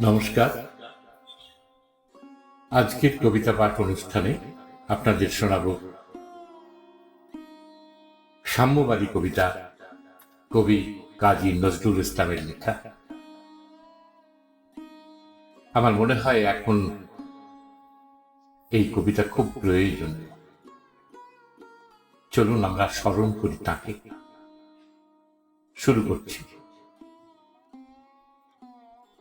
নমস্কার। আজকের কবিতা পাঠ অনুষ্ঠানে আপনাদের শোনাব সাম্যবাদী কবিতা, কবি কাজী নজরুল ইসলামের লেখা। আমার মনে হয় এখন এই কবিতা খুব প্রয়োজন চলুন আমরা স্মরণ করি তাকে। শুরু করছি।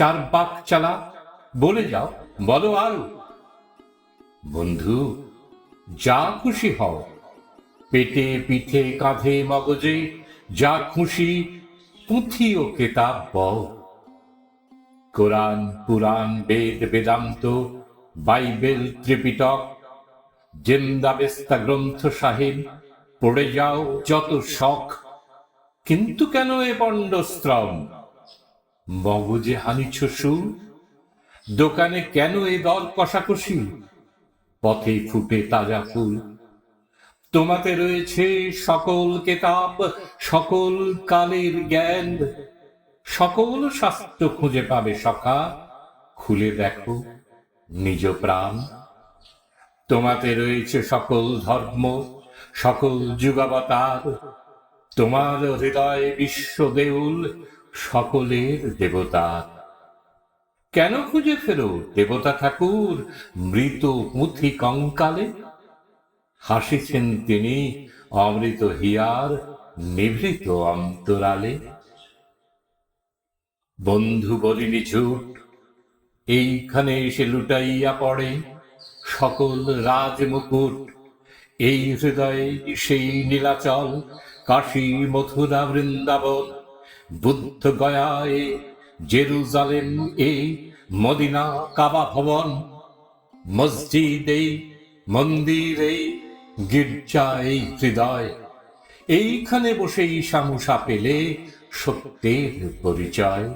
চার বাক চালা, বলে যাও, বলো আরও। বন্ধু, যা খুশি হও। পেটে পিঠে কাঁধে মগজে যা খুশি পুঁথি ও কেতাব বও। Quran, Puran, Ved, Vedanta, Bible, Tripitaka Zend Avesta Granth Sahib, পড়ে যাও যত শখ। কিন্তু কেন এ পণ্ডশ্রম মগজে হানিছ সুর দোকানে কেন এ দর কষাকষি? পথে ফুটে তাজা ফুল। তোমাতে রয়েছে সকল কেতাব, সকল কালের জ্ঞান। সকল শাস্ত্র খুঁজে পাবে সখা। খুলে দেখো নিজ প্রাণ। তোমাতে রয়েছে সকল ধর্ম, সকল যুগাবতার। তোমার হৃদয় বিশ্ব দেউল সকলের দেবতা। কেন খুঁজে ফেরো দেবতা ঠাকুর? মৃত পুঁথি কঙ্কালে? হাসিছেন তিনি অমৃত হিয়ার নিভৃত অন্তরালে। বন্ধু বলিনি ঝুট, এইখানে এসে লুটাইয়া পড়ে সকল রাজমুকুট। এই হৃদয়ে সেই নীলাচল, কাশী, মথুরা, বৃন্দাবন বুদ্ধ গয়ায় জেরুজালেম এ মদিনা কাবা ভবন, মসজিদ এই মন্দির এই গির্জা এই হৃদয়। এইখানে বসেই সামুসা পেলে সত্যের পরিচয়।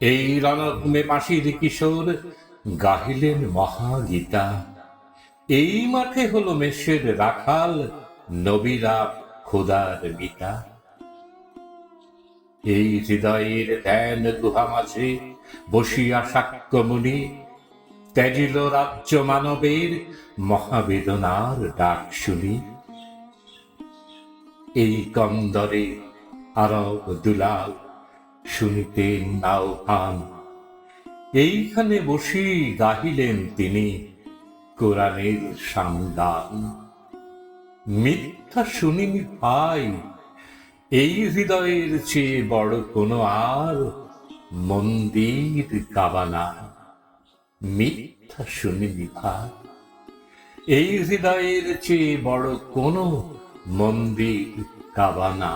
এই রণভূমে মাসির কিশোর গাহিলেন মহাগীতা। এই মাঠে হলো মেষের রাখাল, নবীরা খোদার গীতা এই হৃদয়ের ধ্যান গুহা মাঝে বসিয়া সাক্ষ্যমুনি ত্যাজিল রাজ্য মানবের মহাবেদনার ডাক শুনি। এই কন্দরে আরব দুলাল শুনিতেন আহ্বান। এইখানে বসি গাহিলেন তিনি কোরআনের সামদান। মিথ্যা শুনিনি ভাই এই হৃদয়ের চেয়ে বড় কোনো আর মন্দির কাবানা মিথ্যা শুনি বিভা। এই হৃদয়ের চেয়ে বড় কোনো মন্দির কাবানা